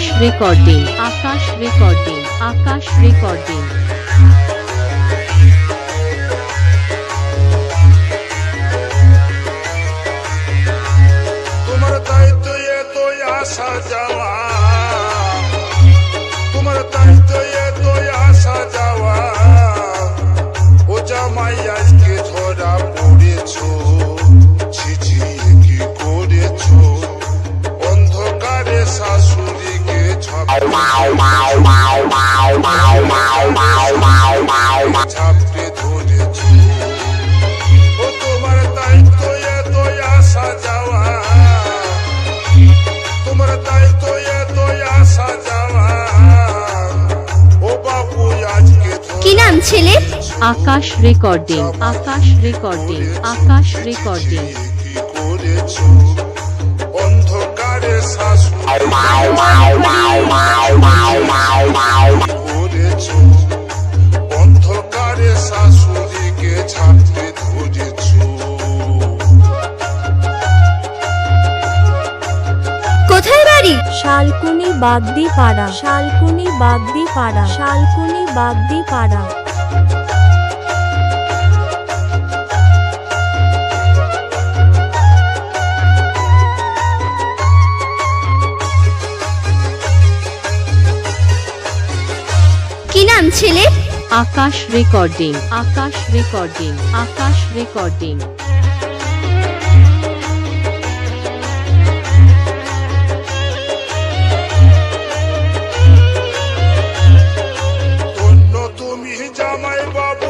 Akash recording. Akash recording. Akash recording. তোমার যাওয়া। তোমার দায়িত্ব এত আসা যাওয়া। ও জামাই আজকে ধরা পড়েছো। ছাপড়ে ধরেছো ও তোমার দায়িত্ব এত আসা যাওয়া তোমার দায়িত্ব এত আসা যাওয়া ও বাবু আজকে কি নাম ছেলে Akash recording Akash recording Akash recording কি করেছ অন্ধকারে শাশুড়ি শালকুনি বাগদি পাড়া। শালকুনি বাগদি পাড়া। শালকুনি বাগদি পাড়া। কি নাম ছেলে? Akash recording. Akash recording. Akash recording. জামাই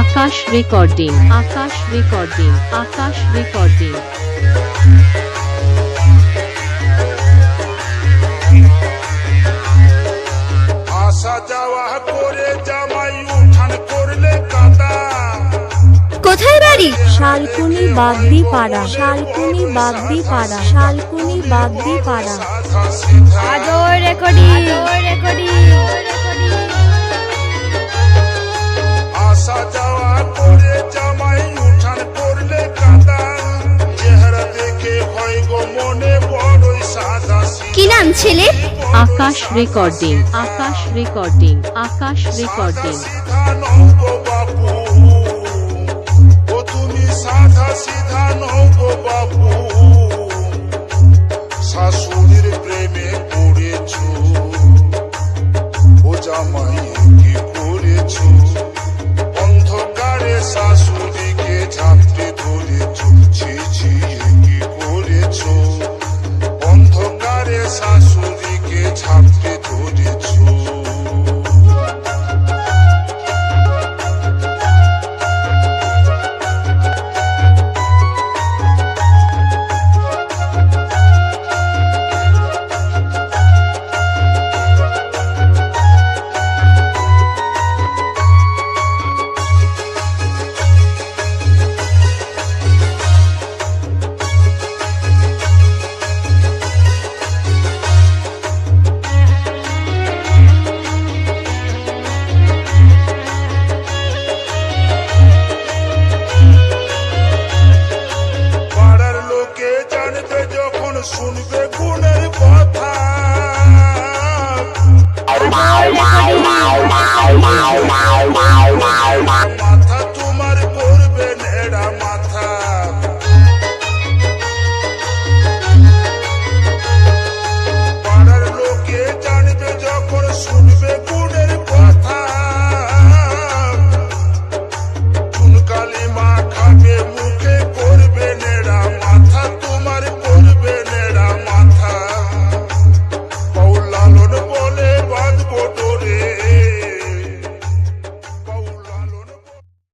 Akash recording Akash recording Akash recording. আসা যাওয়া করে জামাই উঠান করলে কাদা। কোথায় বাড়ি? শালকুনি বাগদি পাড়া শালকুনি বাগদি পাড়া শালকুনি বাগদি পাড়া সাধা সিধা আসা ছেলে Akash recording Akash recording Akash recording. শাশুড়ির প্রেমে wow wow wow wow wow.